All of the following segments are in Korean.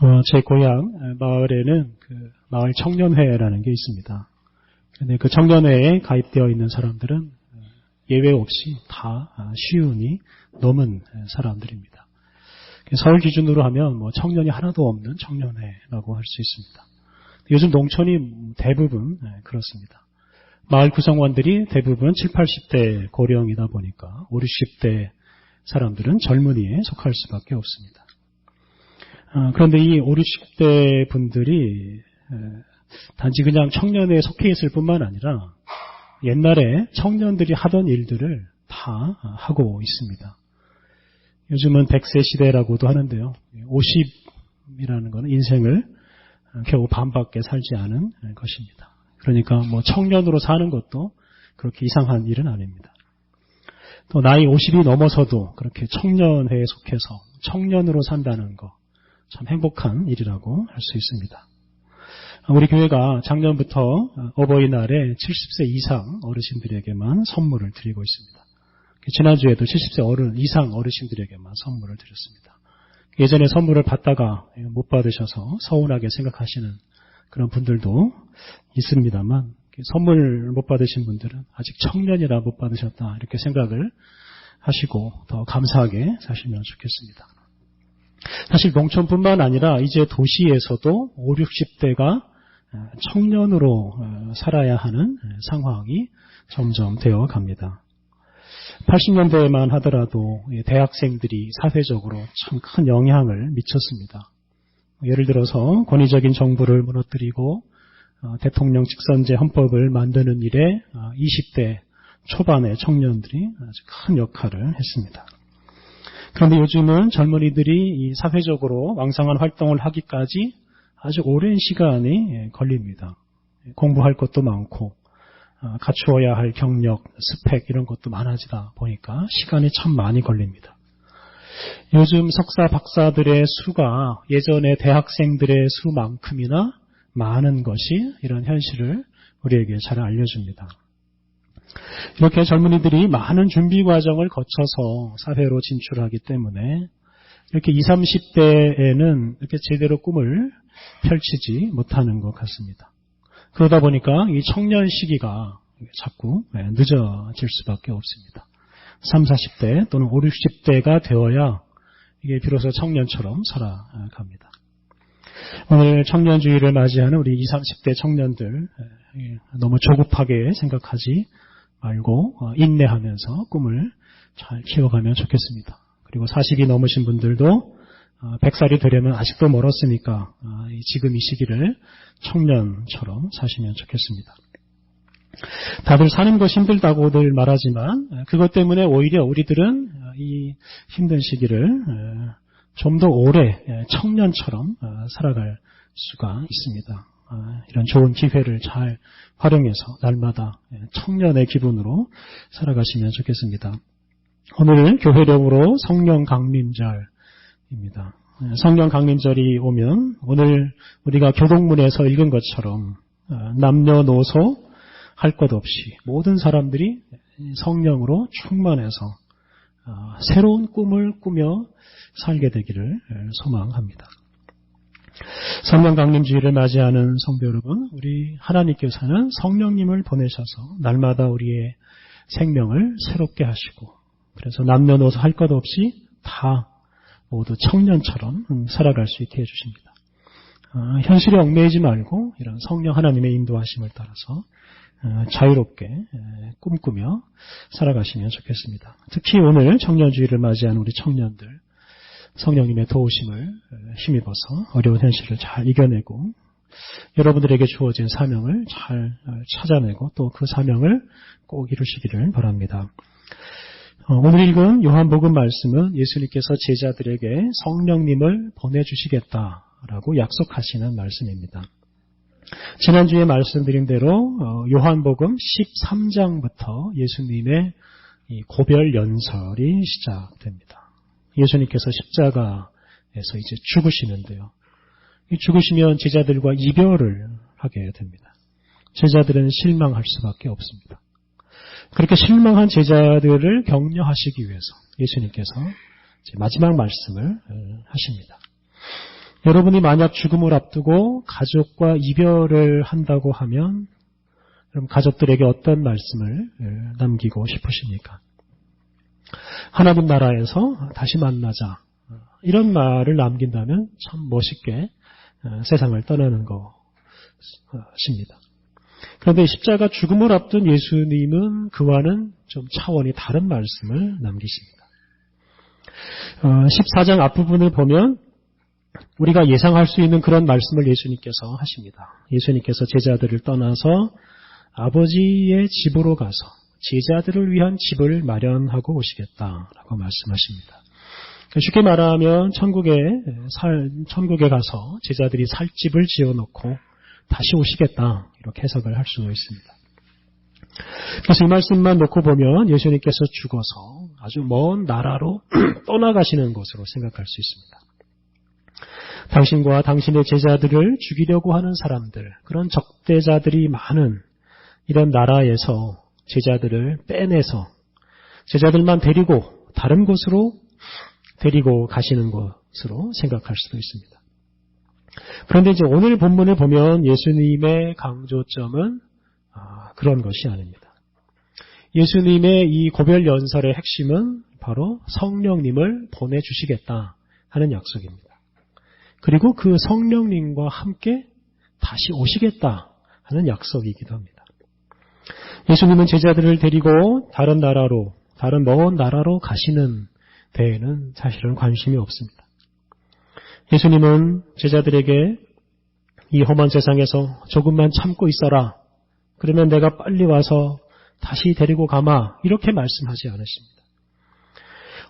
어, 제 고향 마을에는 그 마을 청년회라는 게 있습니다. 근데 그 청년회에 가입되어 있는 사람들은 예외 없이 다 쉬운이 넘은 사람들입니다. 서울 기준으로 하면 뭐 청년이 하나도 없는 청년회라고 할 수 있습니다. 요즘 농촌이 대부분 그렇습니다. 마을 구성원들이 대부분 7, 80대 고령이다 보니까 5, 60대 사람들은 젊은이에 속할 수밖에 없습니다. 어, 그런데 이 5, 60대 분들이 단지 그냥 청년에 속해 있을 뿐만 아니라 옛날에 청년들이 하던 일들을 다 하고 있습니다. 요즘은 100세 시대라고도 하는데요. 50이라는 것은 인생을 겨우 반밖에 살지 않은 것입니다. 그러니까 뭐 청년으로 사는 것도 그렇게 이상한 일은 아닙니다. 또 나이 50이 넘어서도 그렇게 청년회에 속해서 청년으로 산다는 거 참 행복한 일이라고 할 수 있습니다. 우리 교회가 작년부터 어버이날에 70세 이상 어르신들에게만 선물을 드리고 있습니다. 지난주에도 70세 어른 이상 어르신들에게만 선물을 드렸습니다. 예전에 선물을 받다가 못 받으셔서 서운하게 생각하시는 그런 분들도 있습니다만 선물 못 받으신 분들은 아직 청년이라 못 받으셨다 이렇게 생각을 하시고 더 감사하게 사시면 좋겠습니다. 사실 농촌뿐만 아니라 이제 도시에서도 5, 60대가 청년으로 살아야 하는 상황이 점점 되어 갑니다. 80년대에만 하더라도 대학생들이 사회적으로 참 큰 영향을 미쳤습니다. 예를 들어서 권위적인 정부를 무너뜨리고 어, 대통령 직선제 헌법을 만드는 일에 20대 어, 초반의 청년들이 아주 큰 역할을 했습니다. 그런데 요즘은 젊은이들이 사회적으로 왕성한 활동을 하기까지 아주 오랜 시간이 예, 걸립니다. 공부할 것도 많고 어, 갖추어야 할 경력, 스펙 이런 것도 많아지다 보니까 시간이 참 많이 걸립니다. 요즘 석사, 박사들의 수가 예전의 대학생들의 수만큼이나 많은 것이 이런 현실을 우리에게 잘 알려줍니다. 이렇게 젊은이들이 많은 준비 과정을 거쳐서 사회로 진출하기 때문에 이렇게 20, 30대에는 이렇게 제대로 꿈을 펼치지 못하는 것 같습니다. 그러다 보니까 이 청년 시기가 자꾸 늦어질 수밖에 없습니다. 3, 40대 또는 5, 60대가 되어야 이게 비로소 청년처럼 살아갑니다. 오늘 청년주의를 맞이하는 우리 20, 30대 청년들 너무 조급하게 생각하지 말고 어, 인내하면서 꿈을 잘 키워가면 좋겠습니다. 그리고 40이 넘으신 분들도 100살이 어, 되려면 아직도 멀었으니까 어, 지금 이 시기를 청년처럼 사시면 좋겠습니다. 다들 사는 것 힘들다고들 말하지만 그것 때문에 오히려 우리들은 이 힘든 시기를 좀 더 오래 청년처럼 살아갈 수가 있습니다. 이런 좋은 기회를 잘 활용해서 날마다 청년의 기분으로 살아가시면 좋겠습니다. 오늘 교회력으로 성령 강림절입니다. 성령 강림절이 오면 오늘 우리가 교동문에서 읽은 것처럼 남녀노소 할 것 없이 모든 사람들이 성령으로 충만해서 새로운 꿈을 꾸며 살게 되기를 소망합니다. 성령 강림주의를 맞이하는 성도 여러분, 우리 하나님께서는 성령님을 보내셔서 날마다 우리의 생명을 새롭게 하시고 그래서 남녀노소 할 것 없이 다 모두 청년처럼 살아갈 수 있게 해주십니다. 어, 현실에 얽매이지 말고 이런 성령 하나님의 인도하심을 따라서 어, 자유롭게 꿈꾸며 살아가시면 좋겠습니다. 특히 오늘 청년주의를 맞이한 우리 청년들 성령님의 도우심을 힘입어서 어려운 현실을 잘 이겨내고 여러분들에게 주어진 사명을 잘 찾아내고 또 그 사명을 꼭 이루시기를 바랍니다. 어, 오늘 읽은 요한복음 말씀은 예수님께서 제자들에게 성령님을 보내주시겠다라고 약속하시는 말씀입니다. 지난주에 말씀드린 대로 어, 요한복음 13장부터 예수님의 고별 연설이 시작됩니다. 예수님께서 십자가에서 이제 죽으시는데요. 죽으시면 제자들과 이별을 하게 됩니다. 제자들은 실망할 수밖에 없습니다. 그렇게 실망한 제자들을 격려하시기 위해서 예수님께서 마지막 말씀을 어, 하십니다. 여러분이 만약 죽음을 앞두고 가족과 이별을 한다고 하면 그럼 가족들에게 어떤 말씀을 남기고 싶으십니까? 하나님 나라에서 다시 만나자. 이런 말을 남긴다면 참 멋있게 세상을 떠나는 것입니다. 그런데 십자가 죽음을 앞둔 예수님은 그와는 좀 차원이 다른 말씀을 남기십니다. 14장 앞부분을 보면 우리가 예상할 수 있는 그런 말씀을 예수님께서 하십니다. 예수님께서 제자들을 떠나서 아버지의 집으로 가서 제자들을 위한 집을 마련하고 오시겠다라고 말씀하십니다. 쉽게 말하면 천국에 살, 천국에 가서 제자들이 살 집을 지어 놓고 다시 오시겠다 이렇게 해석을 할수 있습니다. 그래서 이 말씀만 놓고 보면 예수님께서 죽어서 아주 먼 나라로 떠나가시는 것으로 생각할 수 있습니다. 당신과 당신의 제자들을 죽이려고 하는 사람들, 그런 적대자들이 많은 이런 나라에서 제자들을 빼내서 제자들만 데리고 다른 곳으로 데리고 가시는 것으로 생각할 수도 있습니다. 그런데 이제 오늘 본문을 보면 예수님의 강조점은 아, 그런 것이 아닙니다. 예수님의 이 고별 연설의 핵심은 바로 성령님을 보내주시겠다 하는 약속입니다. 그리고 그 성령님과 함께 다시 오시겠다 하는 약속이기도 합니다. 예수님은 제자들을 데리고 다른 나라로, 다른 먼 나라로 가시는 데에는 사실은 관심이 없습니다. 예수님은 제자들에게 이 험한 세상에서 조금만 참고 있어라. 그러면 내가 빨리 와서 다시 데리고 가마. 이렇게 말씀하지 않으십니다.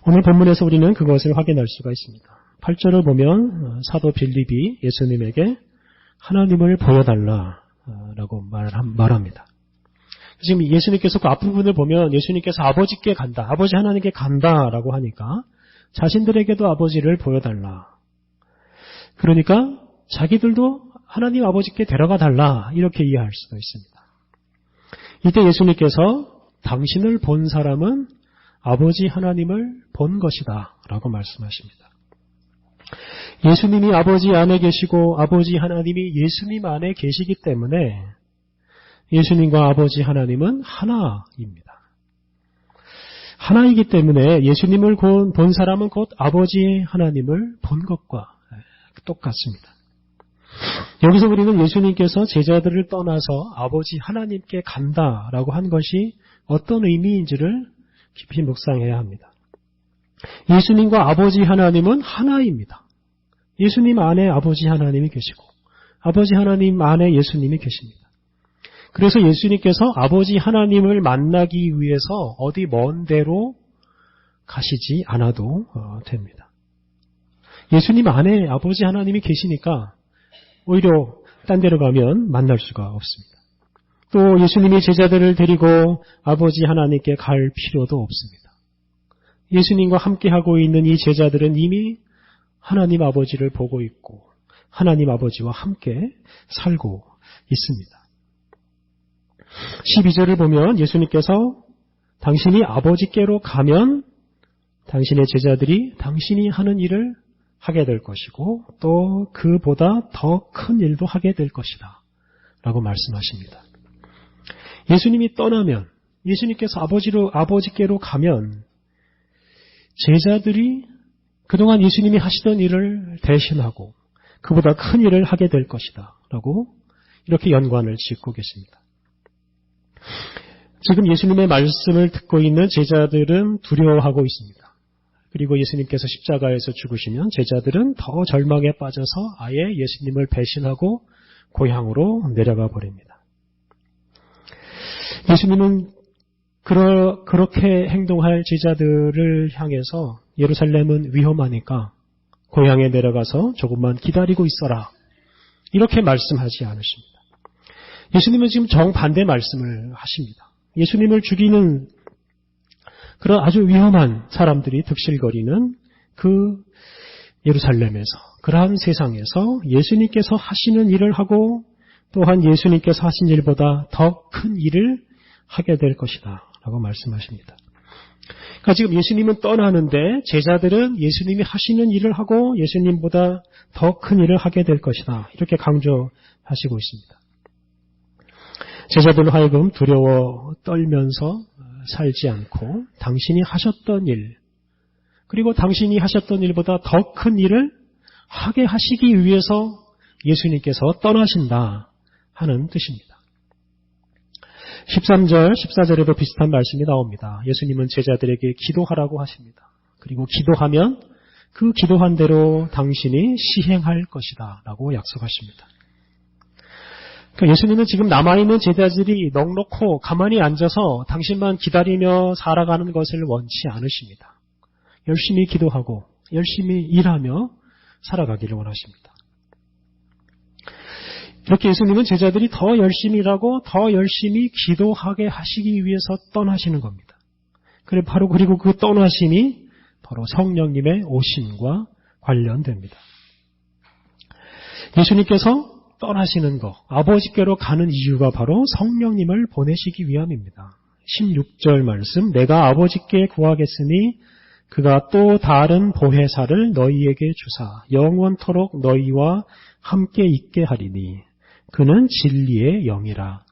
오늘 본문에서 우리는 그것을 확인할 수가 있습니다. 8절을 보면 사도 빌립이 예수님에게 하나님을 보여달라라고 말합니다. 지금 예수님께서 그 앞부분을 보면 예수님께서 아버지께 간다, 아버지 하나님께 간다 라고 하니까 자신들에게도 아버지를 보여달라. 그러니까 자기들도 하나님 아버지께 데려가 달라 이렇게 이해할 수도 있습니다. 이때 예수님께서 당신을 본 사람은 아버지 하나님을 본 것이다 라고 말씀하십니다. 예수님이 아버지 안에 계시고 아버지 하나님이 예수님 안에 계시기 때문에 예수님과 아버지 하나님은 하나입니다. 하나이기 때문에 예수님을 본 사람은 곧 아버지 하나님을 본 것과 똑같습니다. 여기서 우리는 예수님께서 제자들을 떠나서 아버지 하나님께 간다라고 한 것이 어떤 의미인지를 깊이 묵상해야 합니다. 예수님과 아버지 하나님은 하나입니다. 예수님 안에 아버지 하나님이 계시고 아버지 하나님 안에 예수님이 계십니다. 그래서 예수님께서 아버지 하나님을 만나기 위해서 어디 먼 데로 가시지 않아도 어, 됩니다. 예수님 안에 아버지 하나님이 계시니까 오히려 딴 데로 가면 만날 수가 없습니다. 또 예수님이 제자들을 데리고 아버지 하나님께 갈 필요도 없습니다. 예수님과 함께하고 있는 이 제자들은 이미 하나님 아버지를 보고 있고 하나님 아버지와 함께 살고 있습니다. 12절을 보면 예수님께서 당신이 아버지께로 가면 당신의 제자들이 당신이 하는 일을 하게 될 것이고 또 그보다 더 큰 일도 하게 될 것이다. 라고 말씀하십니다. 예수님이 떠나면 예수님께서 아버지로 아버지께로 가면 제자들이 그동안 예수님이 하시던 일을 대신하고 그보다 큰 일을 하게 될 것이다. 라고 이렇게 연관을 짓고 계십니다. 지금 예수님의 말씀을 듣고 있는 제자들은 두려워하고 있습니다. 그리고 예수님께서 십자가에서 죽으시면 제자들은 더 절망에 빠져서 아예 예수님을 배신하고 고향으로 내려가 버립니다. 예수님은 그러, 그렇게 행동할 제자들을 향해서 예루살렘은 위험하니까 고향에 내려가서 조금만 기다리고 있어라. 이렇게 말씀하지 않으십니다. 예수님은 지금 정반대 말씀을 하십니다. 예수님을 죽이는 그런 아주 위험한 사람들이 득실거리는 그 예루살렘에서 그러한 세상에서 예수님께서 하시는 일을 하고 또한 예수님께서 하신 일보다 더 큰 일을 하게 될 것이다. 라고 말씀하십니다. 그러니까 지금 예수님은 떠나는데 제자들은 예수님이 하시는 일을 하고 예수님보다 더 큰 일을 하게 될 것이다. 이렇게 강조하시고 있습니다. 제자들 하여금 두려워 떨면서 살지 않고 당신이 하셨던 일, 그리고 당신이 하셨던 일보다 더 큰 일을 하게 하시기 위해서 예수님께서 떠나신다 하는 뜻입니다. 13절, 14절에도 비슷한 말씀이 나옵니다. 예수님은 제자들에게 기도하라고 하십니다. 그리고 기도하면 그 기도한 대로 당신이 시행할 것이다 라고 약속하십니다. 그러니까 예수님은 지금 남아있는 제자들이 넉넉고 가만히 앉아서 당신만 기다리며 살아가는 것을 원치 않으십니다. 열심히 기도하고 열심히 일하며 살아가기를 원하십니다. 이렇게 예수님은 제자들이 더 열심히 일하고 더 열심히 기도하게 하시기 위해서 떠나시는 겁니다. 그래 바로 그리고 그 떠나심이 바로 성령님의 오심과 관련됩니다. 예수님께서 떠나시는 것, 아버지께로 가는 이유가 바로 성령님을 보내시기 위함입니다. 16절 말씀, 내가 아버지께 구하겠으니 그가 또 다른 보혜사를 너희에게 주사 영원토록 너희와 함께 있게 하리니 그는 진리의 영이라.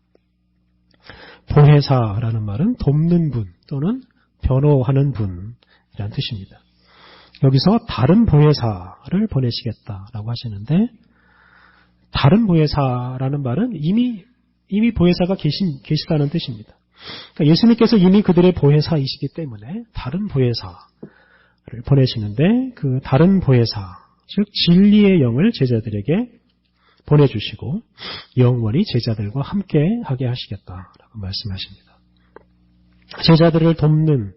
보혜사라는 말은 돕는 분 또는 변호하는 분이란 뜻입니다. 여기서 다른 보혜사를 보내시겠다라고 하시는데 다른 보혜사라는 말은 이미 이미 보혜사가 계신 계시다는 뜻입니다. 그러니까 예수님께서 이미 그들의 보혜사이시기 때문에 다른 보혜사를 보내시는데 그 다른 보혜사, 즉 진리의 영을 제자들에게 보내주시고 영원히 제자들과 함께 하게 하시겠다라고 말씀하십니다. 제자들을 돕는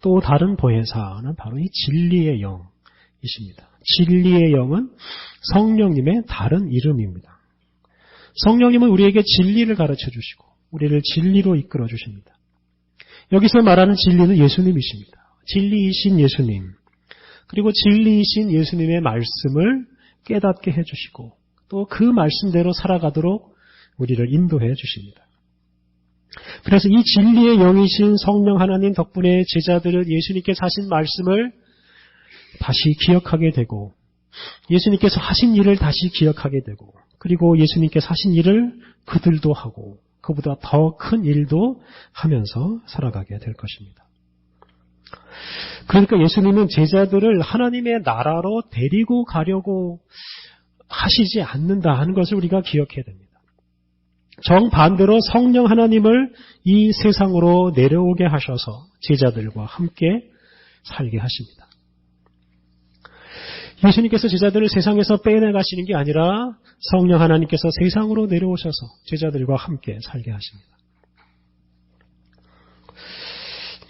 또 다른 보혜사는 바로 이 진리의 영 이십니다. 진리의 영은 성령님의 다른 이름입니다. 성령님은 우리에게 진리를 가르쳐 주시고 우리를 진리로 이끌어 주십니다. 여기서 말하는 진리는 예수님이십니다. 진리이신 예수님, 그리고 진리이신 예수님의 말씀을 깨닫게 해 주시고 또 그 말씀대로 살아가도록 우리를 인도해 주십니다. 그래서 이 진리의 영이신 성령 하나님 덕분에 제자들은 예수님께서 하신 말씀을 다시 기억하게 되고 예수님께서 하신 일을 다시 기억하게 되고 그리고 예수님께서 하신 일을 그들도 하고 그보다 더 큰 일도 하면서 살아가게 될 것입니다. 그러니까 예수님은 제자들을 하나님의 나라로 데리고 가려고 하시지 않는다 하는 것을 우리가 기억해야 됩니다. 정반대로 성령 하나님을 이 세상으로 내려오게 하셔서 제자들과 함께 살게 하십니다. 예수님께서 제자들을 세상에서 빼내가시는 게 아니라 성령 하나님께서 세상으로 내려오셔서 제자들과 함께 살게 하십니다.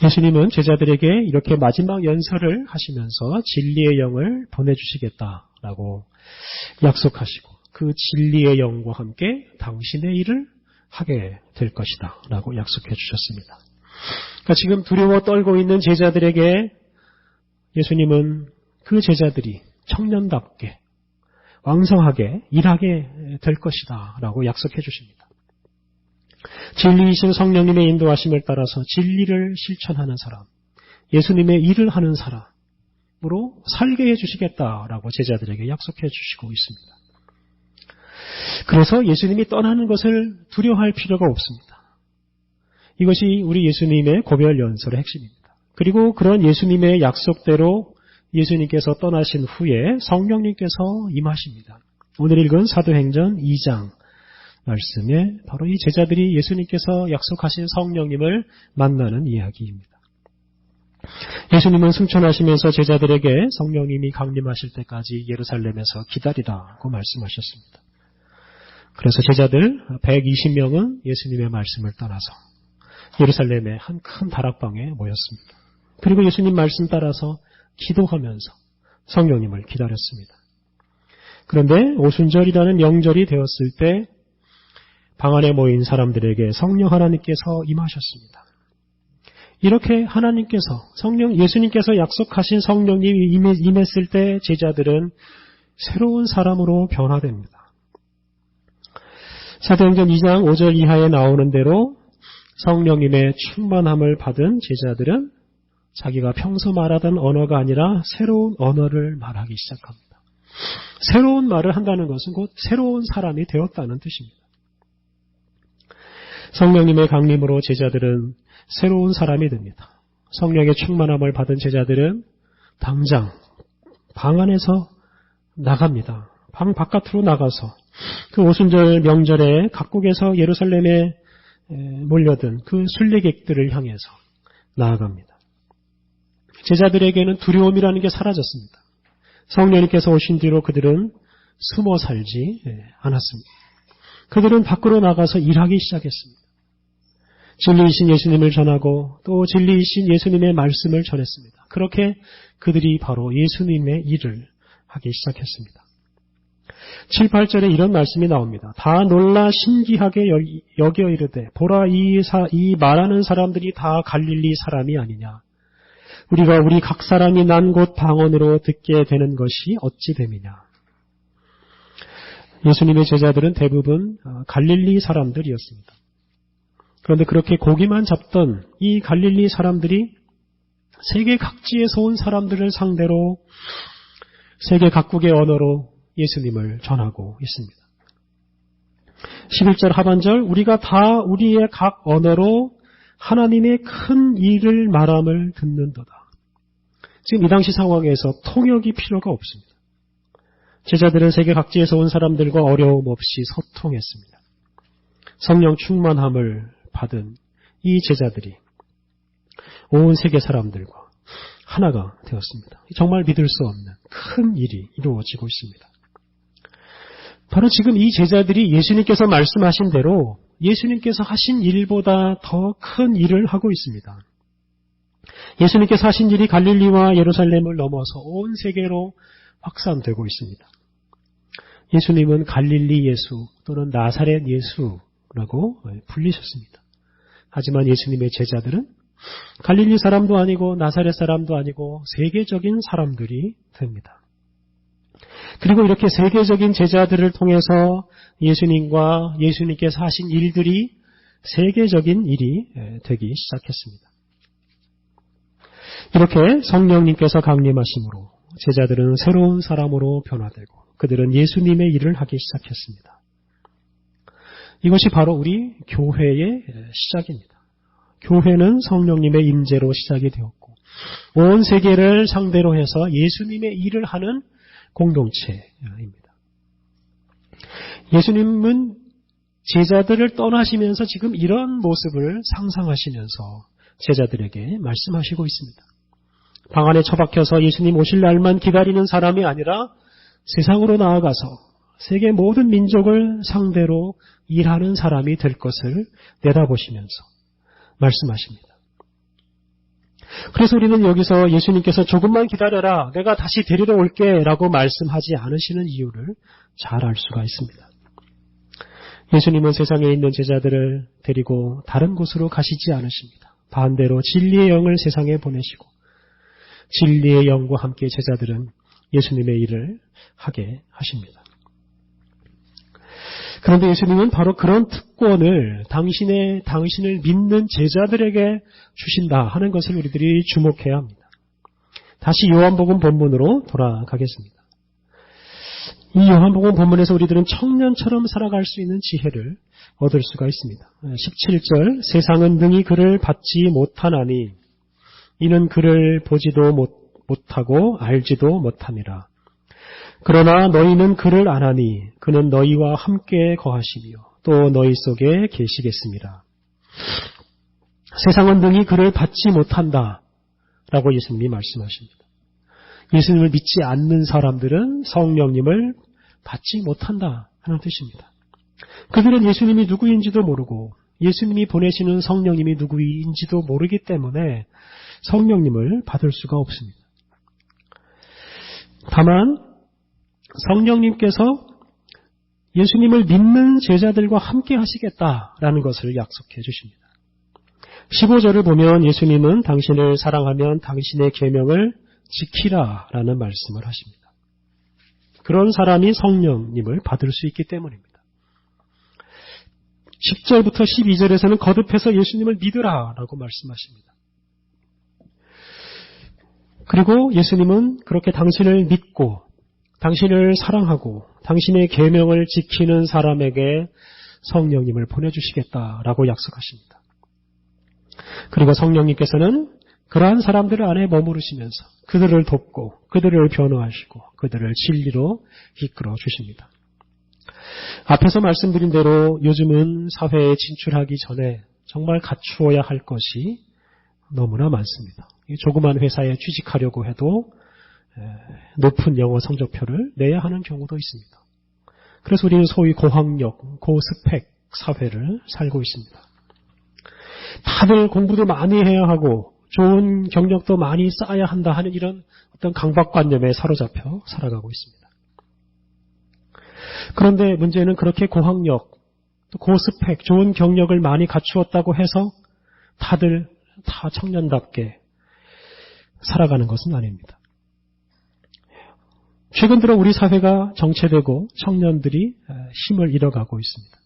예수님은 제자들에게 이렇게 마지막 연설을 하시면서 진리의 영을 보내주시겠다라고 약속하시고 그 진리의 영과 함께 당신의 일을 하게 될 것이다 라고 약속해 주셨습니다. 그러니까 지금 두려워 떨고 있는 제자들에게 예수님은 그 제자들이 청년답게 왕성하게 일하게 될 것이다 라고 약속해 주십니다. 진리이신 성령님의 인도하심을 따라서 진리를 실천하는 사람, 예수님의 일을 하는 사람으로 살게 해 주시겠다라고 제자들에게 약속해 주시고 있습니다. 그래서 예수님이 떠나는 것을 두려워할 필요가 없습니다. 이것이 우리 예수님의 고별 연설의 핵심입니다. 그리고 그런 예수님의 약속대로 예수님께서 떠나신 후에 성령님께서 임하십니다. 오늘 읽은 사도행전 2장 말씀에 바로 이 제자들이 예수님께서 약속하신 성령님을 만나는 이야기입니다. 예수님은 승천하시면서 제자들에게 성령님이 강림하실 때까지 예루살렘에서 기다리라고 말씀하셨습니다. 그래서 제자들 120명은 예수님의 말씀을 따라서 예루살렘의 한 큰 다락방에 모였습니다. 그리고 예수님 말씀 따라서 기도하면서 성령님을 기다렸습니다. 그런데 오순절이라는 명절이 되었을 때 방 안에 모인 사람들에게 성령 하나님께서 임하셨습니다. 이렇게 하나님께서 성령 예수님께서 약속하신 성령님이 임했을 때 제자들은 새로운 사람으로 변화됩니다. 사도행전 2장 5절 이하에 나오는 대로 성령님의 충만함을 받은 제자들은 자기가 평소 말하던 언어가 아니라 새로운 언어를 말하기 시작합니다. 새로운 말을 한다는 것은 곧 새로운 사람이 되었다는 뜻입니다. 성령님의 강림으로 제자들은 새로운 사람이 됩니다. 성령의 충만함을 받은 제자들은 당장 방 안에서 나갑니다. 방 바깥으로 나가서 그 오순절 명절에 각국에서 예루살렘에 몰려든 그 순례객들을 향해서 나아갑니다. 제자들에게는 두려움이라는 게 사라졌습니다. 성령님께서 오신 뒤로 그들은 숨어 살지 않았습니다. 그들은 밖으로 나가서 일하기 시작했습니다. 진리이신 예수님을 전하고 또 진리이신 예수님의 말씀을 전했습니다. 그렇게 그들이 바로 예수님의 일을 하기 시작했습니다. 7, 8절에 이런 말씀이 나옵니다. 다 놀라 신기하게 여겨 이르되 보라 이, 사, 이 말하는 사람들이 다 갈릴리 사람이 아니냐. 우리가 우리 각 사람이 난 곳 방언으로 듣게 되는 것이 어찌 됨이냐. 예수님의 제자들은 대부분 어, 갈릴리 사람들이었습니다. 그런데 그렇게 고기만 잡던 이 갈릴리 사람들이 세계 각지에서 온 사람들을 상대로 세계 각국의 언어로 예수님을 전하고 있습니다. 11절 하반절 우리가 다 우리의 각 언어로 하나님의 큰 일을 말함을 듣는도다. 지금 이 당시 상황에서 통역이 필요가 없습니다. 제자들은 세계 각지에서 온 사람들과 어려움 없이 소통했습니다. 성령 충만함을 받은 이 제자들이 온 세계 사람들과 하나가 되었습니다. 정말 믿을 수 없는 큰 일이 이루어지고 있습니다. 바로 지금 이 제자들이 예수님께서 말씀하신 대로 예수님께서 하신 일보다 더 큰 일을 하고 있습니다. 예수님께서 하신 일이 갈릴리와 예루살렘을 넘어서 온 세계로 확산되고 있습니다. 예수님은 갈릴리 예수 또는 나사렛 예수라고 불리셨습니다. 하지만 예수님의 제자들은 갈릴리 사람도 아니고 나사렛 사람도 아니고 세계적인 사람들이 됩니다. 그리고 이렇게 세계적인 제자들을 통해서 예수님과 예수님께서 하신 일들이 세계적인 일이 되기 시작했습니다. 이렇게 성령님께서 강림하심으로 제자들은 새로운 사람으로 변화되고 그들은 예수님의 일을 하기 시작했습니다. 이것이 바로 우리 교회의 시작입니다. 교회는 성령님의 임재로 시작이 되었고 온 세계를 상대로 해서 예수님의 일을 하는 공동체입니다. 예수님은 제자들을 떠나시면서 지금 이런 모습을 상상하시면서 제자들에게 말씀하시고 있습니다. 방 안에 처박혀서 예수님 오실 날만 기다리는 사람이 아니라 세상으로 나아가서 세계 모든 민족을 상대로 일하는 사람이 될 것을 내다보시면서 말씀하십니다. 그래서 우리는 여기서 예수님께서 조금만 기다려라, 내가 다시 데리러 올게 라고 말씀하지 않으시는 이유를 잘 알 수가 있습니다. 예수님은 세상에 있는 제자들을 데리고 다른 곳으로 가시지 않으십니다. 반대로 진리의 영을 세상에 보내시고 진리의 영과 함께 제자들은 예수님의 일을 하게 하십니다. 그런데 예수님은 바로 그런 특권을 당신의, 당신을 믿는 제자들에게 주신다 하는 것을 우리들이 주목해야 합니다. 다시 요한복음 본문으로 돌아가겠습니다. 이 요한복음 본문에서 우리들은 청년처럼 살아갈 수 있는 지혜를 얻을 수가 있습니다. 17절 세상은 능히 그를 받지 못하나니 이는 그를 보지도 못, 못하고 알지도 못함이라. 그러나 너희는 그를 안하니 그는 너희와 함께 거하시며 또 너희 속에 계시겠습니다. 세상은 능히 그를 받지 못한다. 라고 예수님이 말씀하십니다. 예수님을 믿지 않는 사람들은 성령님을 받지 못한다 하는 뜻입니다. 그들은 예수님이 누구인지도 모르고 예수님이 보내시는 성령님이 누구인지도 모르기 때문에 성령님을 받을 수가 없습니다. 다만 성령님께서 예수님을 믿는 제자들과 함께 하시겠다라는 것을 약속해 주십니다. 15절을 보면 예수님은 당신을 사랑하면 당신의 계명을 지키라라는 말씀을 하십니다. 그런 사람이 성령님을 받을 수 있기 때문입니다. 10절부터 12절에서는 거듭해서 예수님을 믿으라라고 말씀하십니다. 그리고 예수님은 그렇게 당신을 믿고 당신을 사랑하고 당신의 계명을 지키는 사람에게 성령님을 보내주시겠다라고 약속하십니다. 그리고 성령님께서는 그러한 사람들 안에 머무르시면서 그들을 돕고 그들을 변호하시고 그들을 진리로 이끌어 주십니다. 앞에서 말씀드린 대로 요즘은 사회에 진출하기 전에 정말 갖추어야 할 것이 너무나 많습니다. 조그만 회사에 취직하려고 해도 높은 영어 성적표를 내야 하는 경우도 있습니다. 그래서 우리는 소위 고학력, 고스펙 사회를 살고 있습니다. 다들 공부도 많이 해야 하고 좋은 경력도 많이 쌓아야 한다 하는 이런 어떤 강박관념에 사로잡혀 살아가고 있습니다. 그런데 문제는 그렇게 고학력, 고스펙, 좋은 경력을 많이 갖추었다고 해서 다들 다 청년답게 살아가는 것은 아닙니다. 최근 들어 우리 사회가 정체되고 청년들이 힘을 잃어가고 있습니다.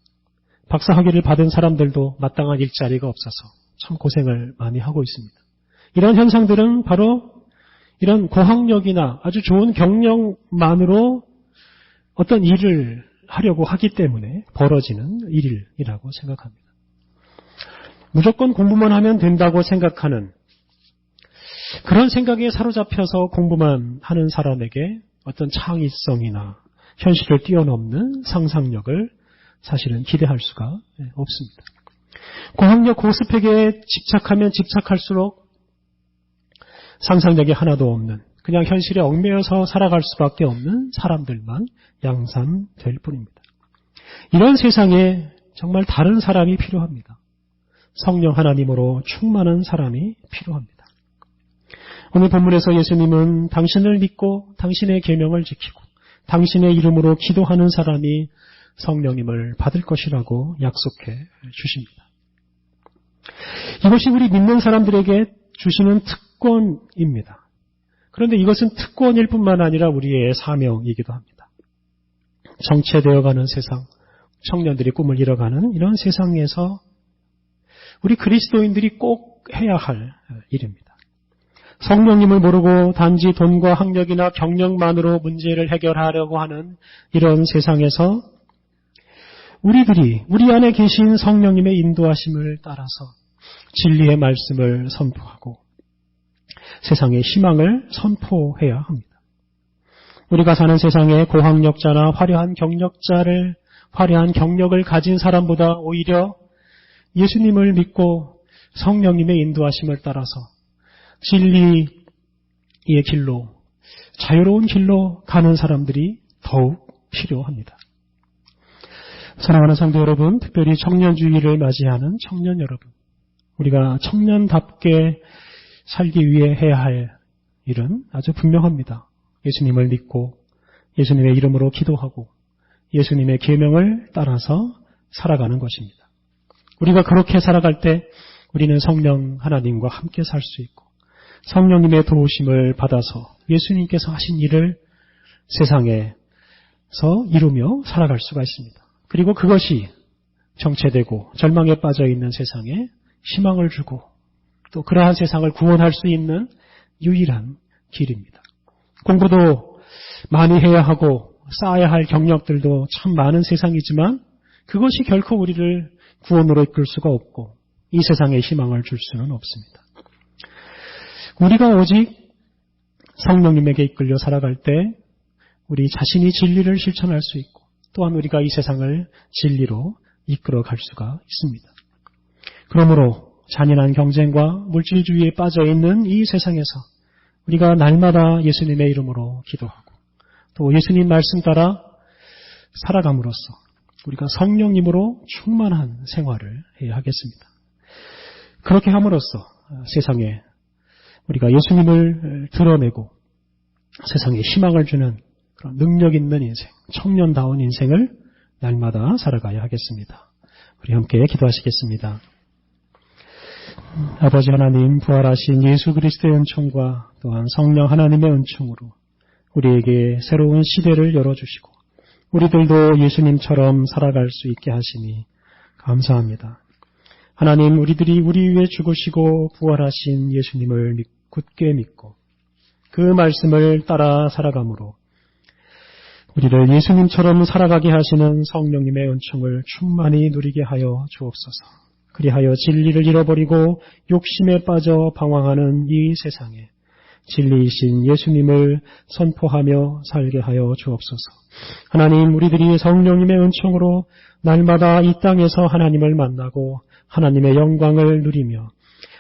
박사 학위를 받은 사람들도 마땅한 일자리가 없어서 참 고생을 많이 하고 있습니다. 이런 현상들은 바로 이런 고학력이나 아주 좋은 경력만으로 어떤 일을 하려고 하기 때문에 벌어지는 일이라고 생각합니다. 무조건 공부만 하면 된다고 생각하는 그런 생각에 사로잡혀서 공부만 하는 사람에게 어떤 창의성이나 현실을 뛰어넘는 상상력을 사실은 기대할 수가 없습니다. 고학력 고스펙에 집착하면 집착할수록 상상력이 하나도 없는 그냥 현실에 얽매여서 살아갈 수밖에 없는 사람들만 양산될 뿐입니다. 이런 세상에 정말 다른 사람이 필요합니다. 성령 하나님으로 충만한 사람이 필요합니다. 오늘 본문에서 예수님은 당신을 믿고 당신의 계명을 지키고 당신의 이름으로 기도하는 사람이 성령님을 받을 것이라고 약속해 주십니다. 이것이 우리 믿는 사람들에게 주시는 특권입니다. 그런데 이것은 특권일 뿐만 아니라 우리의 사명이기도 합니다. 정체되어가는 세상, 청년들이 꿈을 잃어가는 이런 세상에서 우리 그리스도인들이 꼭 해야 할 일입니다. 성령님을 모르고 단지 돈과 학력이나 경력만으로 문제를 해결하려고 하는 이런 세상에서 우리들이 우리 안에 계신 성령님의 인도하심을 따라서 진리의 말씀을 선포하고 세상의 희망을 선포해야 합니다. 우리가 사는 세상에 고학력자나 화려한 경력자를 화려한 경력을 가진 사람보다 오히려 예수님을 믿고 성령님의 인도하심을 따라서 진리의 길로, 자유로운 길로 가는 사람들이 더욱 필요합니다. 사랑하는 성도 여러분, 특별히 청년주의를 맞이하는 청년 여러분, 우리가 청년답게 살기 위해 해야 할 일은 아주 분명합니다. 예수님을 믿고 예수님의 이름으로 기도하고 예수님의 계명을 따라서 살아가는 것입니다. 우리가 그렇게 살아갈 때 우리는 성령 하나님과 함께 살 수 있고 성령님의 도우심을 받아서 예수님께서 하신 일을 세상에서 이루며 살아갈 수가 있습니다. 그리고 그것이 정체되고 절망에 빠져 있는 세상에 희망을 주고 또 그러한 세상을 구원할 수 있는 유일한 길입니다. 공부도 많이 해야 하고 쌓아야 할 경력들도 참 많은 세상이지만 그것이 결코 우리를 구원으로 이끌 수가 없고 이 세상에 희망을 줄 수는 없습니다. 우리가 오직 성령님에게 이끌려 살아갈 때 우리 자신이 진리를 실천할 수 있고 또한 우리가 이 세상을 진리로 이끌어 갈 수가 있습니다. 그러므로 잔인한 경쟁과 물질주의에 빠져 있는 이 세상에서 우리가 날마다 예수님의 이름으로 기도하고 또 예수님 말씀 따라 살아감으로써 우리가 성령님으로 충만한 생활을 해야 하겠습니다. 그렇게 함으로써 세상에 우리가 예수님을 드러내고 세상에 희망을 주는 그런 능력 있는 인생, 청년다운 인생을 날마다 살아가야 하겠습니다. 우리 함께 기도하시겠습니다. 아버지 하나님 부활하신 예수 그리스도의 은총과 또한 성령 하나님의 은총으로 우리에게 새로운 시대를 열어주시고 우리들도 예수님처럼 살아갈 수 있게 하시니 감사합니다. 하나님 우리들이 우리 위해 죽으시고 부활하신 예수님을 굳게 믿고 그 말씀을 따라 살아감으로 우리를 예수님처럼 살아가게 하시는 성령님의 은총을 충만히 누리게 하여 주옵소서. 그리하여 진리를 잃어버리고 욕심에 빠져 방황하는 이 세상에 진리이신 예수님을 선포하며 살게 하여 주옵소서. 하나님, 우리들이 성령님의 은총으로 날마다 이 땅에서 하나님을 만나고 하나님의 영광을 누리며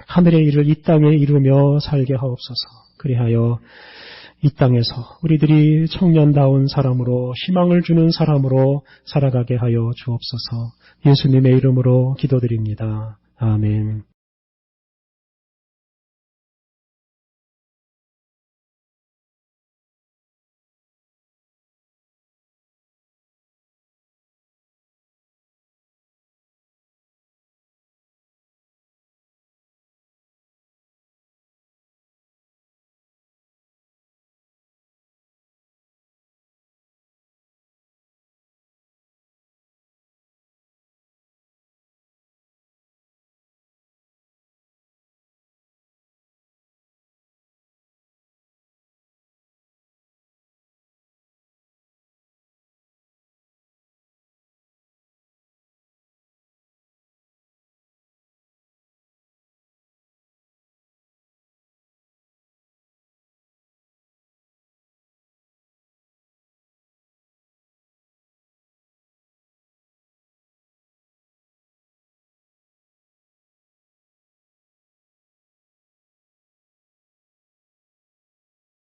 하늘의 일을 이 땅에 이루며 살게 하옵소서. 그리하여 이 땅에서 우리들이 청년다운 사람으로 희망을 주는 사람으로 살아가게 하여 주옵소서. 예수님의 이름으로 기도드립니다. 아멘.